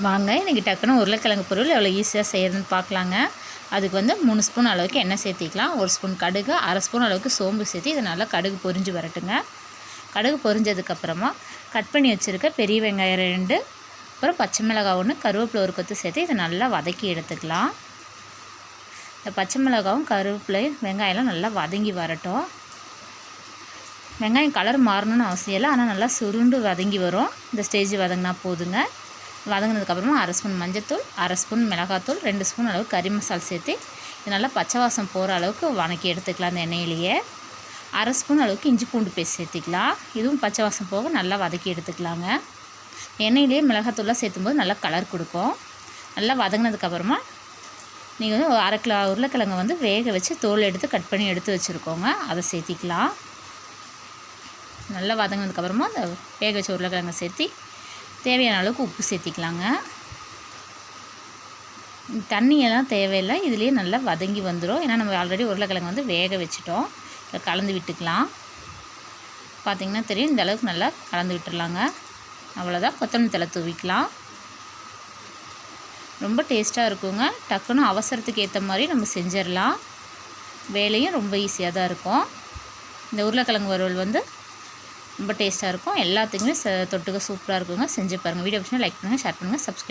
வாங்க இன்றைக்கி டக்குன்னு உருளைக்கிழங்கு பொருள் எவ்வளோ ஈஸியாக செய்கிறதுன்னு பார்க்கலாங்க. அதுக்கு வந்து மூணு ஸ்பூன் அளவுக்கு எண்ணெய் சேர்த்திக்கலாம். ஒரு ஸ்பூன் கடுகு அரை ஸ்பூன் அளவுக்கு சோம்பு சேர்த்து இது நல்லா கடுகு பொரிஞ்சு வரட்டுங்க. கடுகு பொரிஞ்சதுக்கப்புறமா கட் பண்ணி வச்சுருக்க பெரிய வெங்காயம் ரெண்டு அப்புறம் பச்சை மிளகாய் ஒன்று கருவேப்பிலை ஒரு கொத்து சேர்த்து இதை நல்லா வதக்கி எடுத்துக்கலாம். இந்த பச்சை மிளகாவும் கருவேப்பிலையும் வெங்காயம்லாம் நல்லா வதங்கி வரட்டும். வெங்காயம் கலர் மாறணும்னு அவசியம் இல்லை ஆனால் நல்லா சுருண்டு வதங்கி வரும். இந்த ஸ்டேஜ் வதங்கினா போதுங்க. வதங்கினதுக்கப்புறமா அரை ஸ்பூன் மஞ்சத்தூள் அரை ஸ்பூன் மிளகாத்தூள் ரெண்டு ஸ்பூன் அளவுக்கு கறி மசால் சேர்த்து இது நல்லா பச்சை வாசம் போகிற அளவுக்கு வணக்கி எடுத்துக்கலாம் அந்த எண்ணெயிலேயே. அரை ஸ்பூன் அளவுக்கு இஞ்சி பூண்டு பேஸ்ட் சேர்த்துக்கலாம். இதுவும் பச்சை வாசம் போக நல்லா வதக்கி எடுத்துக்கலாங்க. எண்ணெயிலேயே மிளகாத்தூள்லாம் சேர்த்தும்போது நல்லா கலர் கொடுக்கும். நல்லா வதங்கினதுக்கப்புறமா நீங்கள் வந்து அரை கிலோ உருளைக்கிழங்கு வந்து வேக வச்சு தோல் எடுத்து கட் பண்ணி எடுத்து வச்சுருக்கோங்க. அதை சேர்த்திக்கலாம். நல்லா வதங்கினதுக்கப்புறமா அந்த வேக வச்ச உருளைக்கிழங்கை சேர்த்து தேவையான அளவுக்கு உப்பு சேர்த்திக்கலாங்க. தண்ணியெல்லாம் தேவையில்லை. இதுலேயே நல்லா வதங்கி வந்துடும் ஏன்னா நம்ம ஆல்ரெடி உருளைக்கிழங்கு வந்து வேக வச்சுட்டோம். இதை கலந்து விட்டுக்கலாம். பார்த்திங்கன்னா தெரியும் இந்த அளவுக்கு நல்லா கலந்து விட்டுடலாங்க அவ்வளோதான் கொத்தமல்லி தலை தூவிக்கலாம். ரொம்ப டேஸ்ட்டாக இருக்குங்க. டக்குன்னு அவசரத்துக்கு ஏற்ற மாதிரி நம்ம செஞ்சிடலாம். வேலையும் ரொம்ப ஈஸியாக தான் இருக்கும். இந்த உருளைக்கிழங்கு வறுவல் வந்து ரொம்ப டேஸ்ட்டாக இருக்கும். எல்லாத்துக்குமே தொட்டுக்க சூப்பராக இருக்குங்க. செஞ்சு பாருங்கள் வீடியோ பிடிச்சா லைக் பண்ணுங்கள் ஷேர் பண்ணுங்கள் சப்ஸ்கிரைப்